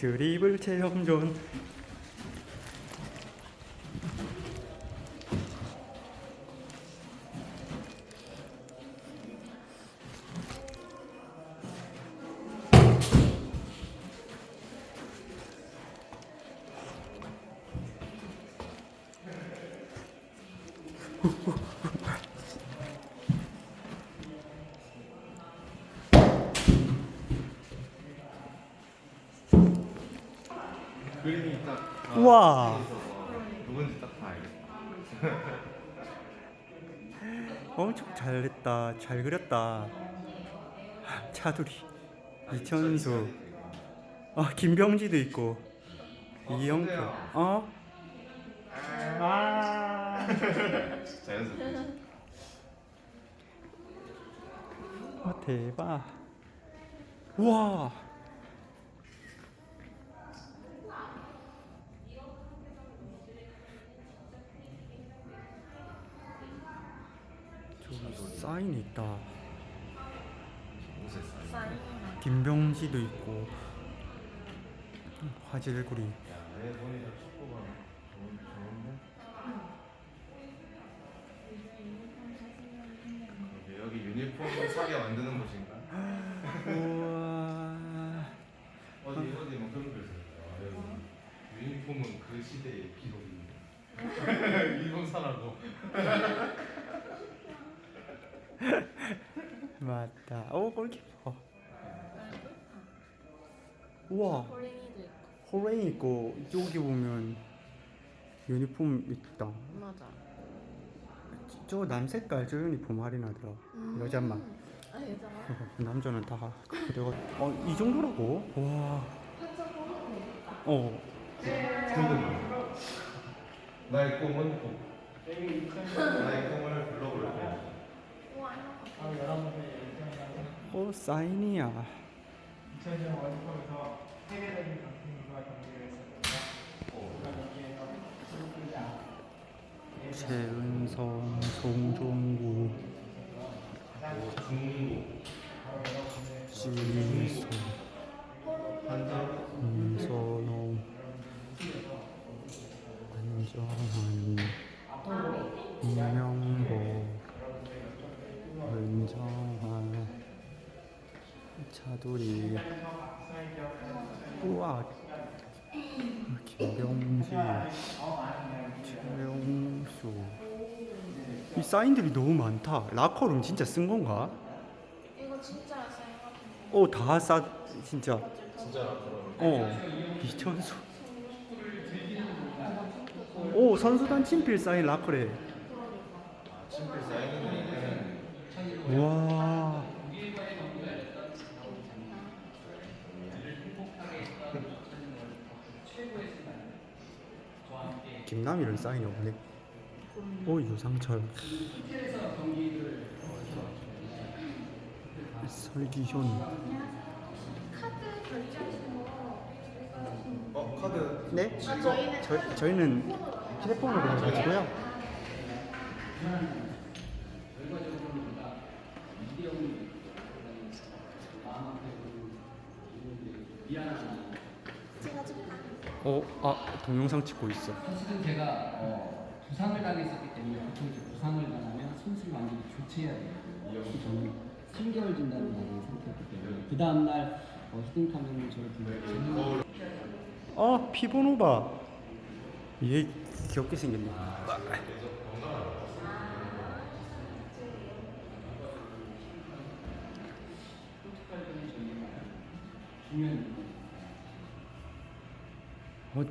드리블 체험존 그림이 딱 다 우와. 있어서 누군지 딱 다 알겠다. 엄청 잘했다. 잘 그렸다. 차두리. 이천수. 아 김병지도 있고. 이영표. 어? 아. 자연스럽게. 아, 대박. 우와 저기 사인이 있다. 김병지도 있고 화질구리? 여기, 여기 유니폼 사게 만드는 곳인가? 우와 어디 어디 뭐 그런 거 있어요. 아, 여기 유니폼은 그 시대의 기록입니다. 일본 사라고. 맞다. 오 골키퍼 우와. 호랭이도 있고 호랭이 있고 여기 보면 유니폼 있다. 맞아. 저 남색깔 저 유니폼 할인하더라. 여자만. 아 여자만? 남자는 다 그래가 어이 정도라고? 와. 어. 나의 꿈은 꼭. 나의 꿈을 불러볼게. 우와 어 사인이야. 2000년 월드컵에서 세계적인 강팀과 경기를 했었습니다. 여기에서 최은성 송종구 지소 한자로 임선홍 안정환 임명보 차두리 우와. 김병지 최영수. 이 사인들이 너무 많다. 라커룸 진짜 쓴 건가? 이거 진짜 사인 같은데. 어다싸 진짜. 진짜 그런 어 이천수. 오 선수단 친필 사인 라커래. 친필 사인은 우와 김남일은 사인이 없네 오 유상철 설기현 어 카드 네? 아, 저희는 저, 저희는 휴대폰으로 가지고요 찍어줄까? 어? 아 동영상 찍고 있어 사실은 제가 어, 부상을 당했었기 때문에 보통 이제 부상을 당하면 선수를 완전히 교체해야 돼요. 저는 3개월 진단을 받은 상태였기 때문에 그 다음날 어, 히딩카면은 저를 불러주세요. 아 피보노바 얘 귀엽게 생겼네 중요한 어,